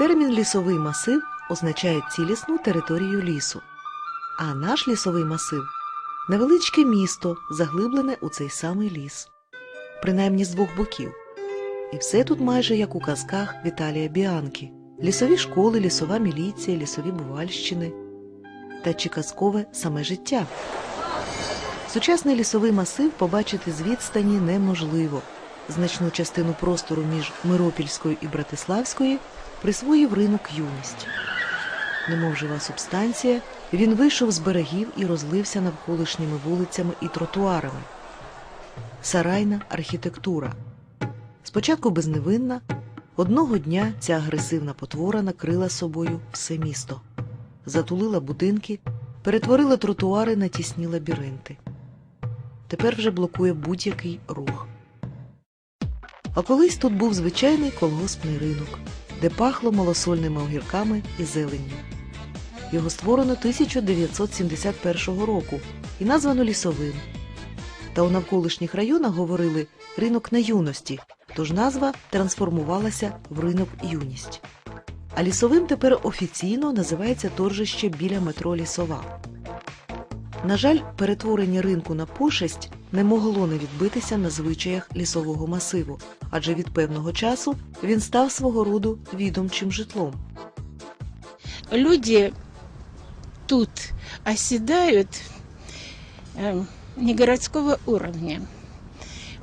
Термін лісовий масив означає цілісну територію лісу, а наш лісовий масив невеличке місто, заглиблене у цей самий ліс, принаймні з двох боків. І все тут майже як у казках Віталія Біанки: лісові школи, лісова міліція, лісові бувальщини та чи казкове саме життя. Сучасний лісовий масив побачити з відстані неможливо. Значну частину простору між Миропільською і Братиславською присвоїв ринок юність. Немов жива субстанція, він вийшов з берегів і розлився навколишніми вулицями і тротуарами. Сарайна архітектура. Спочатку безневинна, одного дня ця агресивна потвора накрила собою все місто, затулила будинки, перетворила тротуари на тісні лабіринти. Тепер вже блокує будь-який рух. А колись тут був звичайний колгоспний ринок, де пахло малосольними огірками і зеленню. Його створено 1971 року і названо лісовим. Та у навколишніх районах говорили ринок на юності, тож назва трансформувалася в ринок юність. А лісовим тепер офіційно називається торжище біля метро Лісова. На жаль, перетворення ринку на пошесть не могло не відбитися на звичаях лісового масиву, адже від певного часу він став свого роду відомчим житлом. люди тут оседают э, не городского уровня.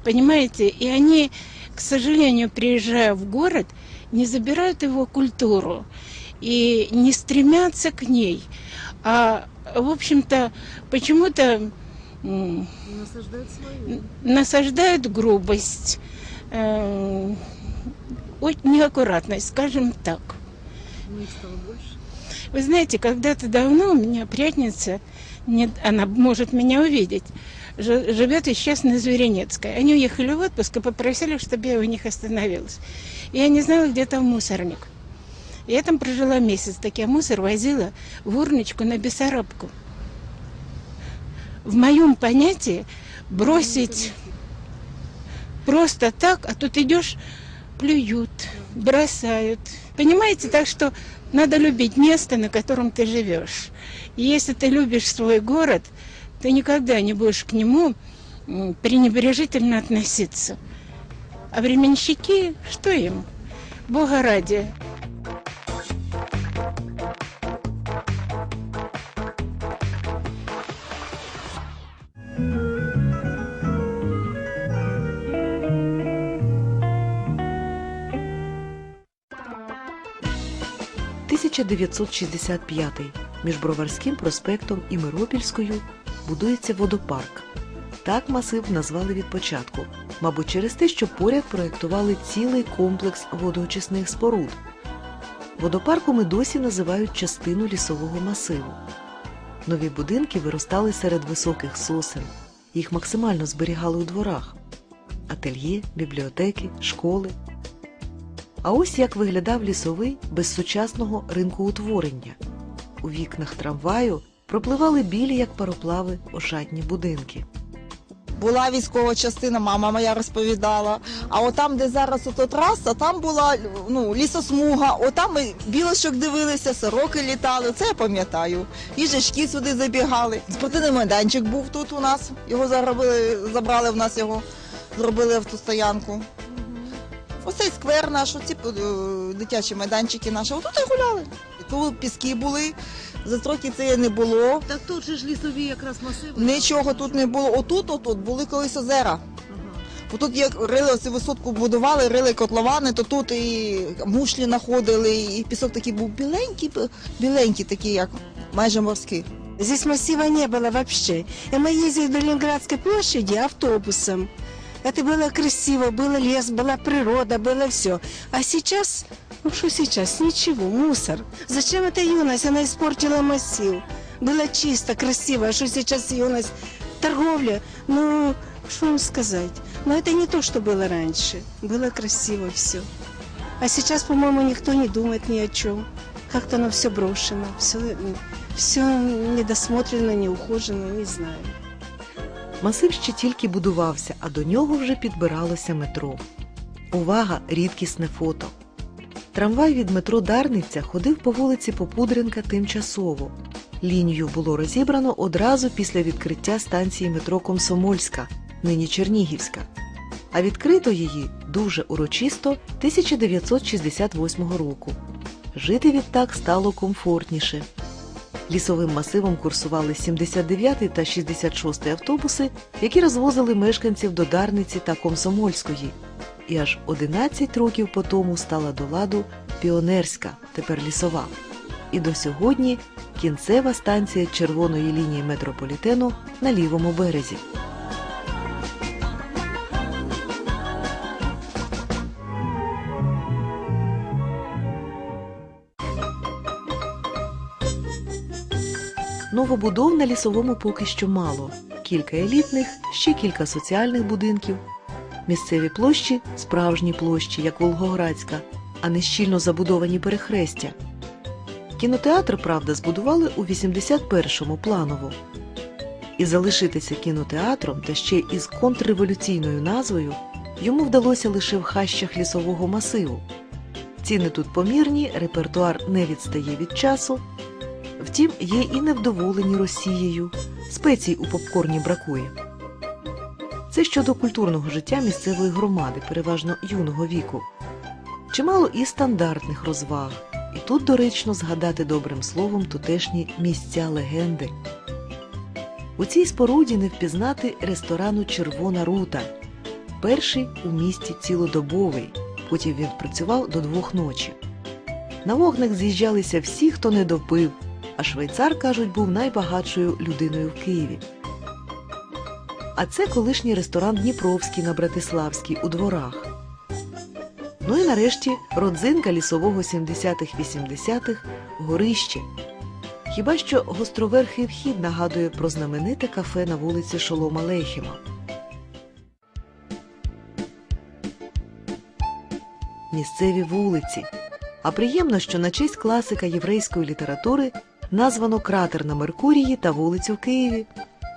Понимаете? И они, к сожалению, приезжая в город, не забирают его культуру и не стремятся к ней. А, в общем-то, почему-то м, насаждают грубость, э, неаккуратность, скажем так. Вы знаете, когда-то давно у меня приятница, не- она может меня увидеть, жи- живет сейчас на Зверинецкой. Они уехали в отпуск и попросили, чтобы я у них остановилась. И я не знала, где там мусорник. Я там прожила месяц, так я мусор возила в урночку на Бессарабку. В моем понятии бросить просто так, а тут идешь, плюют, бросают. Понимаете, так что надо любить место, на котором ты живешь. И если ты любишь свой город, ты никогда не будешь к нему пренебрежительно относиться. А временщики, что им? Бога ради. – 1965 між Броварським проспектом і Миропільською будується водопарк. Так масив назвали від початку, мабуть, через те, що поряд проєктували цілий комплекс водоочисних споруд. Водопарком і досі називають частину лісового масиву. Нові будинки виростали серед високих сосен, їх максимально зберігали у дворах ательє, бібліотеки, школи. А ось як виглядав лісовий без сучасного ринку утворення. У вікнах трамваю пропливали білі, як пароплави, ошатні будинки. Була військова частина, мама моя розповідала. А отам, де зараз ото траса, там була ну, лісосмуга, отам ми білочок дивилися, сороки літали. Це я пам'ятаю. Їжачки сюди забігали. Спортивний майданчик був тут у нас. Його заробили, забрали в нас його, зробили автостоянку. Оцей сквер наш, оці е, дитячі майданчики наші, отут і гуляли. Тут піски були, застройки це не було. Так тут же ж лісові якраз масиви. Нічого тут не було. Отут, отут були колись озера. Бо тут як рили оцю висотку будували, рили котловани, то тут і мушлі знаходили, і пісок такий був біленький, біленький такий, як майже морський. Здесь массива не было вообще. И мы ездили до Ленинградской площади автобусом. Это было красиво, был лес, была природа, было все. А сейчас, ну что сейчас, ничего, мусор. Зачем эта юность? Она испортила массив. Было чисто, красиво, а что сейчас юность? Торговля, ну, что вам сказать? Но это не то, что было раньше. Было красиво все. А сейчас, по-моему, никто не думает ни о чем. Как-то оно все брошено, все, все недосмотрено, неухожено, не знаю. Масив ще тільки будувався, а до нього вже підбиралося метро. Увага, рідкісне фото. Трамвай від метро Дарниця ходив по вулиці Попудренка тимчасово. Лінію було розібрано одразу після відкриття станції метро Комсомольська, нині Чернігівська. А відкрито її дуже урочисто 1968 року. Жити відтак стало комфортніше. Лісовим масивом курсували 79 та 66 автобуси, які розвозили мешканців до Дарниці та Комсомольської. І аж 11 років по тому стала до ладу Піонерська, тепер лісова. І до сьогодні кінцева станція червоної лінії метрополітену на лівому березі. Новобудов на лісовому поки що мало. Кілька елітних, ще кілька соціальних будинків. Місцеві площі справжні площі, як Волгоградська, а не щільно забудовані перехрестя. Кінотеатр, правда, збудували у 81-му планово. І залишитися кінотеатром та ще із контрреволюційною назвою йому вдалося лише в хащах лісового масиву. Ціни тут помірні, репертуар не відстає від часу. Втім, є і невдоволені Росією. Спецій у попкорні бракує. Це щодо культурного життя місцевої громади, переважно юного віку. Чимало і стандартних розваг. І тут доречно згадати добрим словом тутешні місця легенди. У цій споруді не впізнати ресторану Червона рута, перший у місті цілодобовий. Потім він працював до двох ночі. На вогник з'їжджалися всі, хто не допив, а швейцар, кажуть, був найбагатшою людиною в Києві. А це колишній ресторан Дніпровський на Братиславській у дворах. Ну і нарешті родзинка лісового 70-х-80-х горище. Хіба що гостроверхий вхід нагадує про знамените кафе на вулиці Шолома Лейхема. Місцеві вулиці. А приємно, що на честь класика єврейської літератури названо кратер на Меркурії та вулицю в Києві.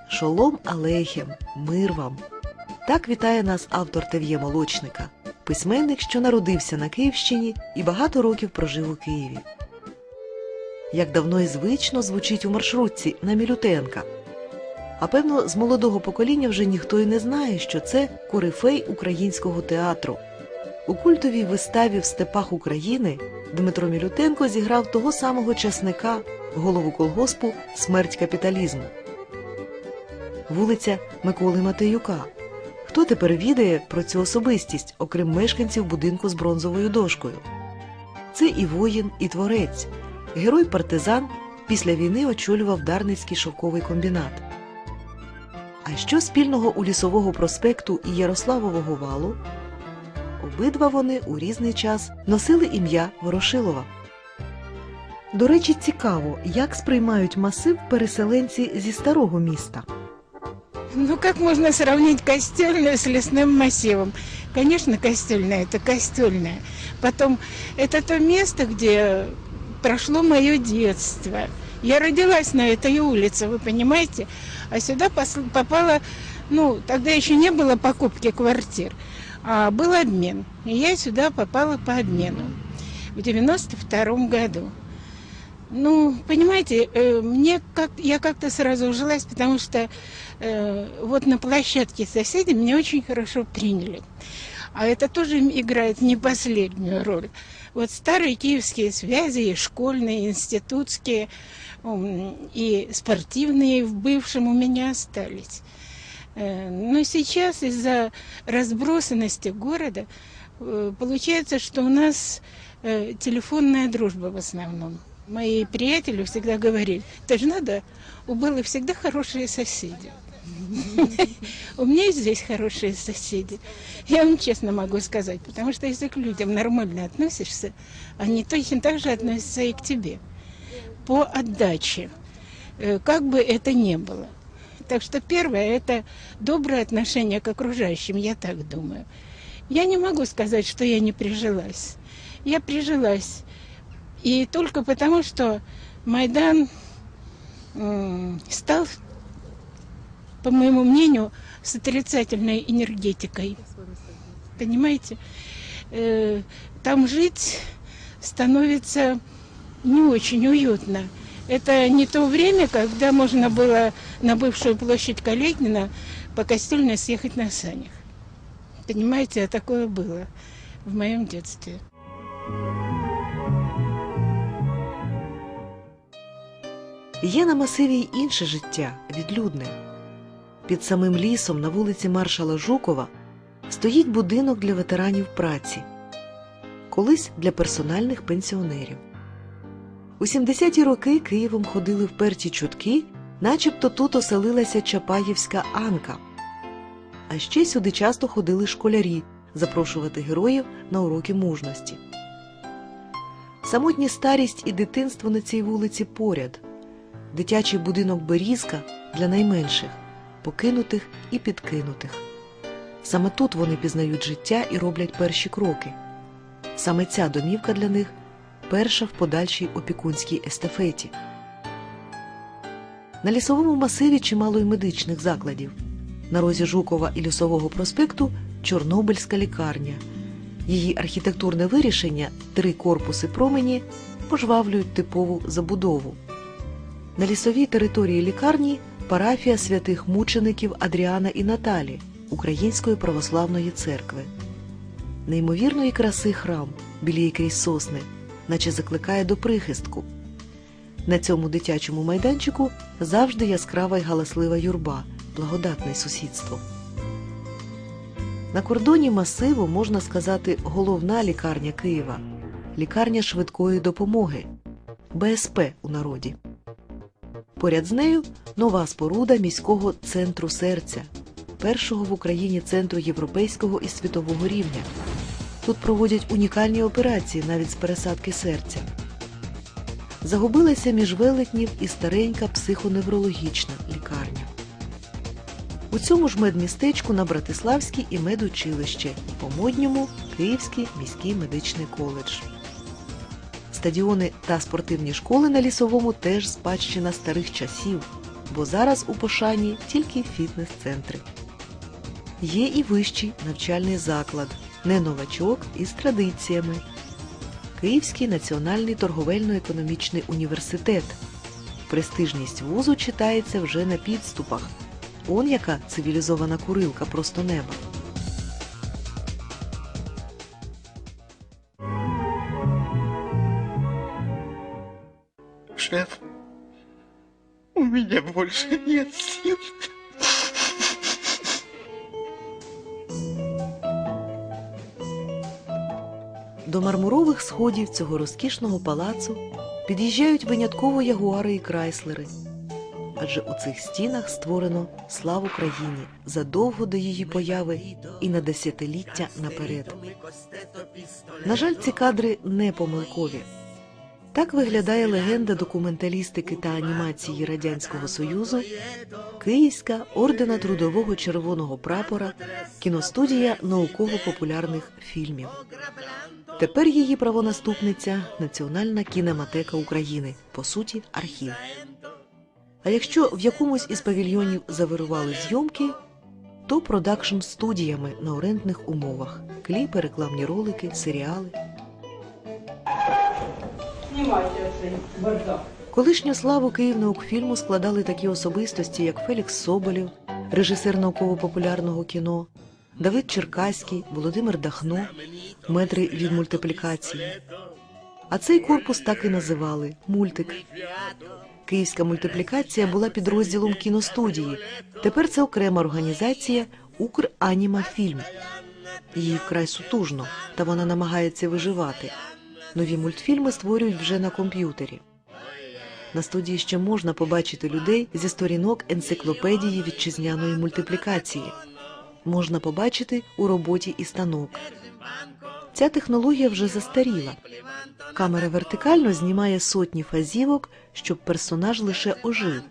Шолом Алейхем, мир вам. Так вітає нас автор Тев'є Молочника, письменник, що народився на Київщині і багато років прожив у Києві. Як давно і звично звучить у маршрутці на Мілютенка. А певно, з молодого покоління вже ніхто й не знає, що це корифей українського театру. У культовій виставі в степах України Дмитро Мілютенко зіграв того самого часника, голову колгоспу Смерть капіталізму. Вулиця Миколи Матеюка. Хто тепер відає про цю особистість, окрім мешканців будинку з бронзовою дошкою? Це і воїн, і творець. Герой партизан після війни очолював Дарницький шовковий комбінат. А що спільного у лісового проспекту і Ярославового валу? Обидва вони у різний час носили ім'я Ворошилова. До речі, цікаво, як сприймають масив переселенці зі старого міста. Ну, как можно сравнить костельную с лесным массивом? Конечно, костельная – это костельная. Потом, это то место, где прошло мое детство. Я родилась на этой улице, вы понимаете? А сюда пос- попала, ну, тогда еще не было покупки квартир, а был обмен. И я сюда попала по обмену в 92 году. Ну, понимаете, э, мне как я как-то сразу ужилась, потому что э, вот на площадке соседей меня очень хорошо приняли. А это тоже играет не последнюю роль. Вот старые киевские связи, и школьные, и институтские, и спортивные в бывшем у меня остались. Э, Но сейчас из-за разбросанности города э, получается, что у нас телефонная дружба в основном. Мои приятели всегда говорили, это же надо, у Беллы всегда хорошие соседи. У меня здесь хорошие соседи. Я вам честно могу сказать, потому что если к людям нормально относишься, они точно так же относятся и к тебе. По отдаче, э, как бы это ни было. Так что первое – это доброе отношение к окружающим, я так думаю. Я не могу сказать, что я не прижилась. Я прижилась. И только потому, что Майдан стал, по моему мнению, с отрицательной энергетикой. Понимаете? Э, Там жить становится не очень уютно. Это не то время, когда можно было на бывшую площадь Каледина по Костельной съехать на санях. Понимаете, а такое было в моем детстве. Є на масиві й інше життя, відлюдне. Під самим лісом на вулиці маршала Жукова стоїть будинок для ветеранів праці, колись для персональних пенсіонерів. У 70-ті роки Києвом ходили вперті чутки, начебто тут оселилася Чапаєвська Анка. А ще сюди часто ходили школярі запрошувати героїв на уроки мужності. Самотні старість і дитинство на цій вулиці поряд дитячий будинок Берізка для найменших, покинутих і підкинутих. Саме тут вони пізнають життя і роблять перші кроки. Саме ця домівка для них перша в подальшій опікунській естафеті. На лісовому масиві чимало й медичних закладів. На розі Жукова і Лісового проспекту Чорнобильська лікарня. Її архітектурне вирішення три корпуси промені пожвавлюють типову забудову. На лісовій території лікарні парафія святих мучеників Адріана і Наталі Української православної церкви. Неймовірної краси храм, білій крізь сосни, наче закликає до прихистку. На цьому дитячому майданчику завжди яскрава й галаслива юрба, благодатне сусідство. На кордоні масиву можна сказати головна лікарня Києва лікарня швидкої допомоги БСП у народі. Поряд з нею нова споруда міського центру серця, першого в Україні центру європейського і світового рівня. Тут проводять унікальні операції навіть з пересадки серця. Загубилася між велетнів і старенька психоневрологічна лікарня. У цьому ж медмістечку на Братиславській і медучилище, по-модньому Київський міський медичний коледж. Стадіони та спортивні школи на лісовому теж спадщина старих часів, бо зараз у пошані тільки фітнес-центри. Є і вищий навчальний заклад, не новачок із традиціями. Київський національний торговельно-економічний університет. Престижність вузу читається вже на підступах. Он яка цивілізована курилка просто неба. Шеф, у меня больше нет сил. До мармурових сходів цього розкішного палацу під'їжджають винятково ягуари і крайслери. Адже у цих стінах створено славу країні задовго до її появи і на десятиліття наперед. На жаль, ці кадри не помилкові. Так виглядає легенда документалістики та анімації Радянського Союзу, Київська ордена Трудового Червоного прапора, кіностудія науково-популярних фільмів. Тепер її правонаступниця Національна кінематека України, по суті, архів. А якщо в якомусь із павільйонів завирували зйомки, то продакшн студіями на орендних умовах, кліпи, рекламні ролики, серіали. Колишню славу Київнаукфільму складали такі особистості, як Фелікс Соболєв, режисер науково-популярного кіно, Давид Черкаський, Володимир Дахно, метри від мультиплікації. А цей корпус так і називали мультик. Київська мультиплікація була підрозділом кіностудії. Тепер це окрема організація Укранімафільм. Їй вкрай сутужно, та вона намагається виживати. Нові мультфільми створюють вже на комп'ютері. На студії ще можна побачити людей зі сторінок енциклопедії вітчизняної мультиплікації. Можна побачити у роботі і станок. Ця технологія вже застаріла. Камера вертикально знімає сотні фазівок, щоб персонаж лише ожив.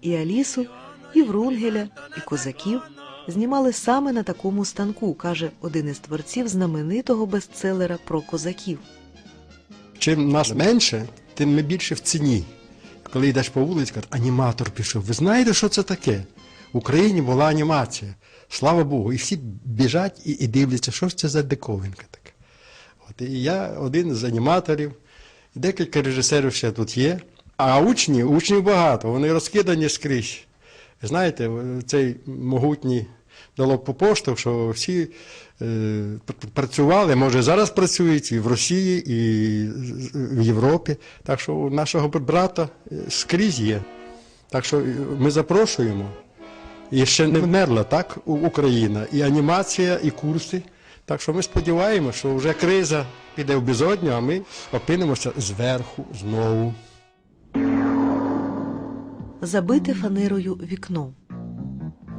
І Алісу, і Врунгеля, і козаків знімали саме на такому станку, каже один із творців знаменитого бестселера про козаків. Чим нас менше, тим ми більше в ціні. Коли йдеш по вулиці, кажуть, аніматор пішов. Ви знаєте, що це таке? В Україні була анімація. Слава Богу, і всі біжать і, і дивляться, що ж це за диковинка така. От, і я один з аніматорів, і декілька режисерів ще тут є. А учні, учнів багато, вони розкидані скрізь. Знаєте, цей могутній дало по поштовх, що всі е, працювали, може зараз працюють і в Росії, і в Європі. Так що у нашого брата е, скрізь є. Так що е, ми запрошуємо. І ще не вмерла так Україна, і анімація, і курси. Так що ми сподіваємося, що вже криза піде в безодню, а ми опинимося зверху знову. Забите фанерою вікно.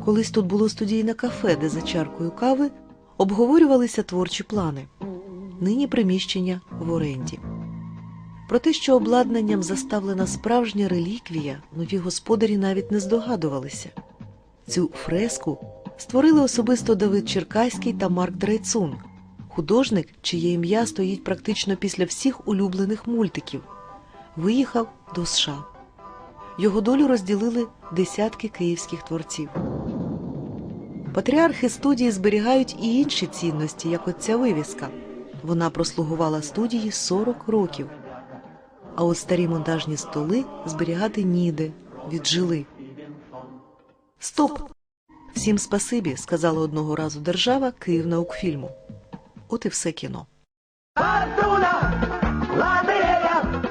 Колись тут було студійне кафе, де за чаркою кави обговорювалися творчі плани. Нині приміщення в оренді. Про те, що обладнанням заставлена справжня реліквія, нові господарі навіть не здогадувалися. Цю фреску створили особисто Давид Черкаський та Марк Драйцун, художник, чиє ім'я стоїть практично після всіх улюблених мультиків. Виїхав до США. Його долю розділили десятки київських творців. Патріархи студії зберігають і інші цінності, як от ця вивіска. Вона прослугувала студії 40 років. А от старі монтажні столи зберігати ніде, віджили. Стоп! Всім спасибі, сказала одного разу держава Київ Київнаукфільму. От і все кіно. Фортуна, лотерея,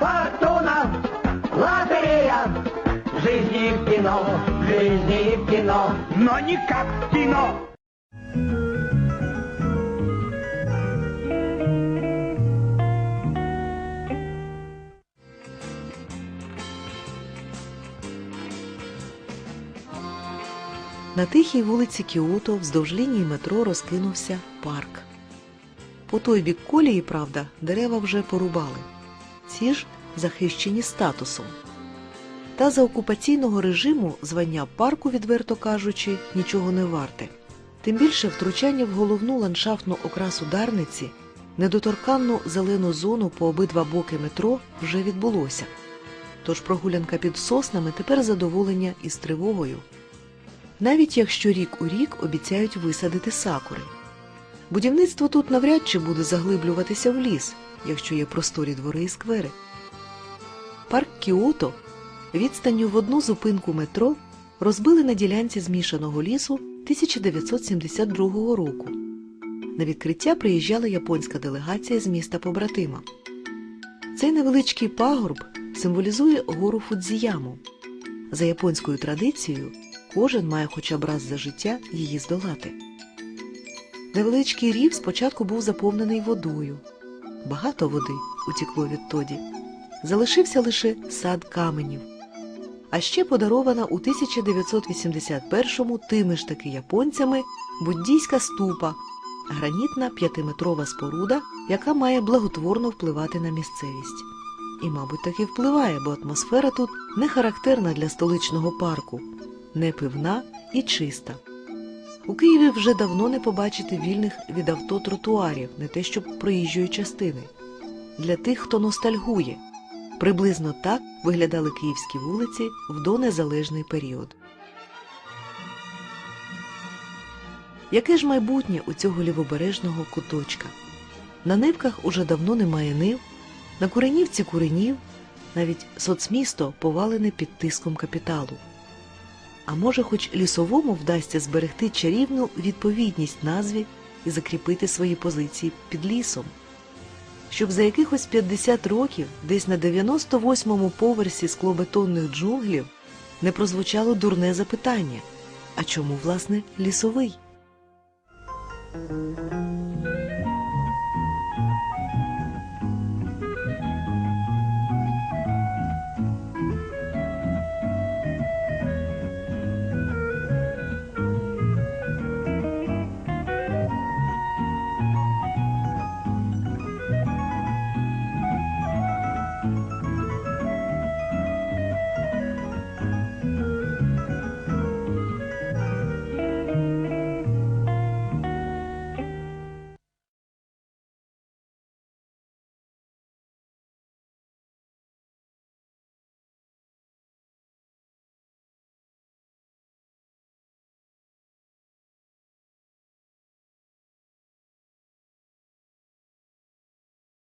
фортуна, лотерея. Кино, в жизни кино, но не как кино. На тихій вулиці Кіото вздовж лінії метро розкинувся парк. По той бік колії, правда, дерева вже порубали. Ці ж захищені статусом. Та за окупаційного режиму звання парку, відверто кажучи, нічого не варте. Тим більше втручання в головну ландшафтну окрасу Дарниці, недоторканну зелену зону по обидва боки метро вже відбулося. Тож прогулянка під соснами тепер задоволення із тривогою навіть якщо рік у рік обіцяють висадити сакури. Будівництво тут навряд чи буде заглиблюватися в ліс, якщо є просторі двори і сквери. Парк Кіото відстанню в одну зупинку метро розбили на ділянці змішаного лісу 1972 року. На відкриття приїжджала японська делегація з міста побратима. Цей невеличкий пагорб символізує гору Фудзіяму. За японською традицією, кожен має хоча б раз за життя її здолати. Невеличкий рів спочатку був заповнений водою. Багато води утікло відтоді. Залишився лише сад каменів. А ще подарована у 1981-му тими ж таки японцями буддійська ступа, гранітна п'ятиметрова споруда, яка має благотворно впливати на місцевість. І, мабуть, таки впливає, бо атмосфера тут не характерна для столичного парку, не пивна і чиста. У Києві вже давно не побачити вільних від авто тротуарів, не те щоб проїжджої частини. Для тих, хто ностальгує. Приблизно так виглядали київські вулиці в донезалежний період. Яке ж майбутнє у цього лівобережного куточка? На нивках уже давно немає нив, на куренівці куренів, навіть соцмісто повалене під тиском капіталу. А може, хоч лісовому вдасться зберегти чарівну відповідність назві і закріпити свої позиції під лісом, щоб за якихось 50 років десь на 98-му поверсі склобетонних джунглів не прозвучало дурне запитання: а чому, власне, лісовий?